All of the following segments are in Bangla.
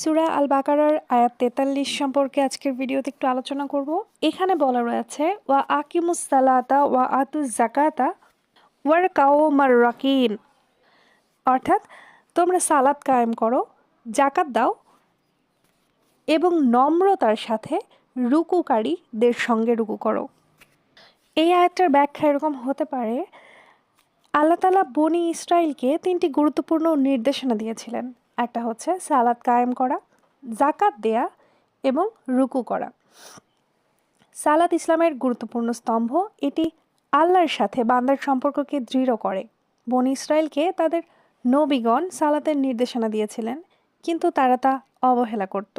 সুরা আল বাকারার আয়াত তেতাল্লিশ সম্পর্কে আজকের ভিডিওতে একটু আলোচনা করব। এখানে বলা রয়েছে, ওয়া আকিমুস সালাতা ওয়া আতুস জাকাতা ওয়ার কাও মার রাকিন অর্থাৎ, তোমরা সালাত কায়েম করো জাকাত দাও এবং নম্রতার সাথে রুকুকারীদের সঙ্গে রুকু করো। এই আয়াতটার ব্যাখ্যা এরকম হতে পারে, আল্লাহ তালা বনি ইসরায়েলকে তিনটি গুরুত্বপূর্ণ নির্দেশনা দিয়েছিলেন। একটা হচ্ছে সালাদ কায়েম করা, জাকাত দেয়া এবং রুকু করা। সালাদ ইসলামের গুরুত্বপূর্ণ স্তম্ভ, এটি আল্লাহর সাথে বান্দার সম্পর্ককে দৃঢ় করে। বন ইসরায়েলকে তাদের নবীগণ সালাতের নির্দেশনা দিয়েছিলেন, কিন্তু তারা তা অবহেলা করত।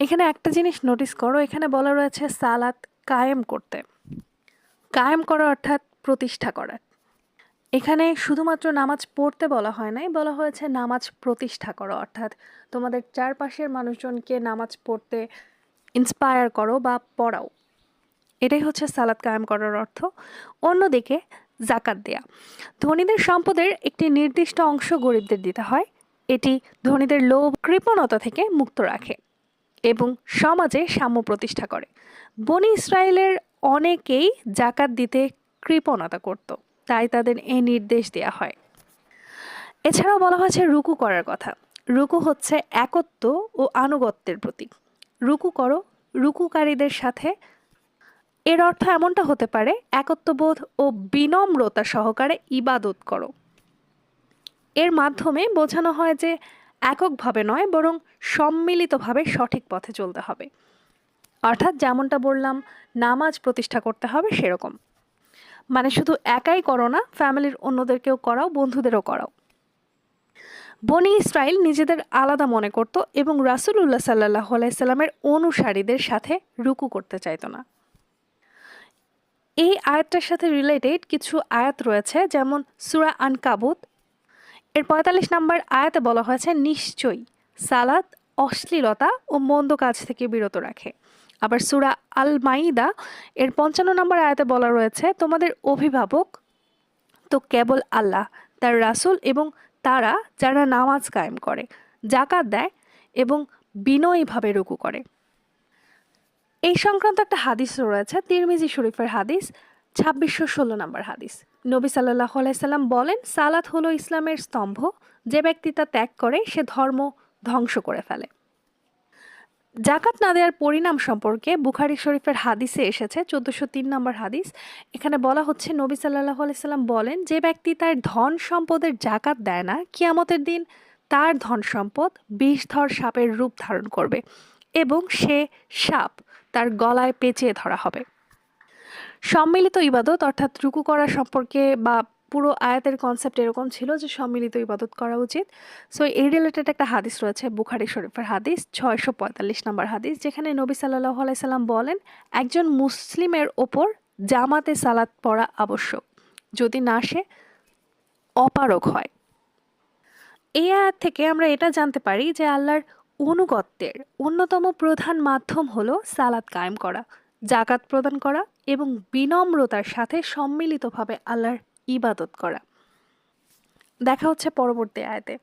এখানে একটা জিনিস নোটিস করো, এখানে বলা রয়েছে সালাত কায়েম করতে। কায়েম করা অর্থাৎ প্রতিষ্ঠা করা। এখানে শুধুমাত্র নামাজ পড়তে বলা হয় নাই, বলা হয়েছে নামাজ প্রতিষ্ঠা করো। অর্থাৎ তোমাদের চারপাশের মানুষজনকে নামাজ পড়তে ইন্সপায়ার করো বা পড়াও। এটাই হচ্ছে সালাদ কায়েম করার অর্থ। অন্যদিকে জাকাত দেয়া। ধনীদের সম্পদের একটি নির্দিষ্ট অংশ গরিবদের দিতে হয়। এটি ধনীদের লোভ, কৃপণতা থেকে মুক্ত রাখে এবং সমাজে সাম্য প্রতিষ্ঠা করে। বনি ইসরায়েলের অনেকেই জাকাত দিতে কৃপণতা করত। তাই তাদের এই নির্দেশ দেওয়া হয়। এছাড়াও বলা হয়েছে রুকু করার কথা। রুকু হচ্ছে একত্ব ও আনুগত্যের প্রতীক। রুকু করো, রুকুকারীদের সাথে। এর অর্থ এমনটা হতে পারে, একত্ববোধ ও বিনম্রতা সহকারে ইবাদত করো। এর মাধ্যমে বোঝানো হয় যে এককভাবে নয়, বরং সম্মিলিতভাবে সঠিক পথে চলতে হবে। অর্থাৎ যেমনটা বললাম, নামাজ প্রতিষ্ঠা করতে হবে সেরকম। মানে শুধু একাই করো না ফ্যামিলির অন্যদেরকেও করাও, বন্ধুদেরও করাও। বনি ইসরায়েল নিজেদের আলাদা মনে করত এবং রাসুলুল্লাহ সাল্লাহ আলাইসাল্লামের অনুসারীদের সাথে রুকু করতে চাইতো না। এই আয়াতটার সাথে রিলেটেড কিছু আয়াত রয়েছে, যেমন সুরা আন কাবুত এর পঁয়তাল্লিশ নম্বর আয়াতে বলা হয়েছে, নিশ্চয়ই সালাদ অশ্লীলতা ও মন্দ কাজ থেকে বিরত রাখে। আবার সুরা আল মাইদা এর পঞ্চান্ন নম্বর আয়াতে বলা রয়েছে, তোমাদের অভিভাবক তো কেবল আল্লাহ, তার রাসুল এবং তারা যারা নামাজ কায়েম করে জাকাত দেয় এবং বিনয়ীভাবে রুকু করে। এই সংক্রান্ত একটা হাদিস রয়েছে, তিরমিজি শরীফের হাদিস, ছাব্বিশশো ষোলো নম্বর হাদিস। নবী সাল্লাহ আলাইসাল্লাম বলেন, সালাত হলো ইসলামের স্তম্ভ, যে ব্যক্তি তা ত্যাগ করে, সে ধর্ম ধ্বংস করে ফেলে। জাকাত না দেওয়ার পরিণাম সম্পর্কে বুখারি শরীফের হাদিসে এসেছে, চোদ্দোশো তিন নম্বর হাদিস। এখানে বলা হচ্ছে, নবী সাল্লাহ আলাইসাল্লাম বলেন, যে ব্যক্তি তার ধন সম্পদের জাকাত দেয় না, কিয়ামতের দিন তার ধন সম্পদ বিষধর সাপের রূপ ধারণ করবে এবং সে সাপ তার গলায় পেঁচিয়ে ধরা হবে। সম্মিলিত ইবাদত অর্থাৎ রুকু করা সম্পর্কে বা পুরো আয়াতের কনসেপ্ট এরকম ছিল যে সম্মিলিত ইবাদত করা উচিত। সো এই রিলেটেড একটা হাদিস রয়েছে, বুখারি শরীফের হাদিস, ছয়শো পঁয়তাল্লিশ নম্বর হাদিস, যেখানে নবী সাল্লাহ আলাইসাল্লাম বলেন, একজন মুসলিমের ওপর জামাতে সালাত পড়া আবশ্যক। যদি না সে অপারক হয়। এই আয়াত থেকে আমরা এটা জানতে পারি যে আল্লাহর অনুগত্যের অন্যতম প্রধান মাধ্যম হলো সালাদ কায়েম করা, জাকাত প্রদান করা এবং বিনম্রতার সাথে সম্মিলিতভাবে আল্লাহর ইবাদত করা। দেখা হচ্ছে পরবর্তী আয়াতে।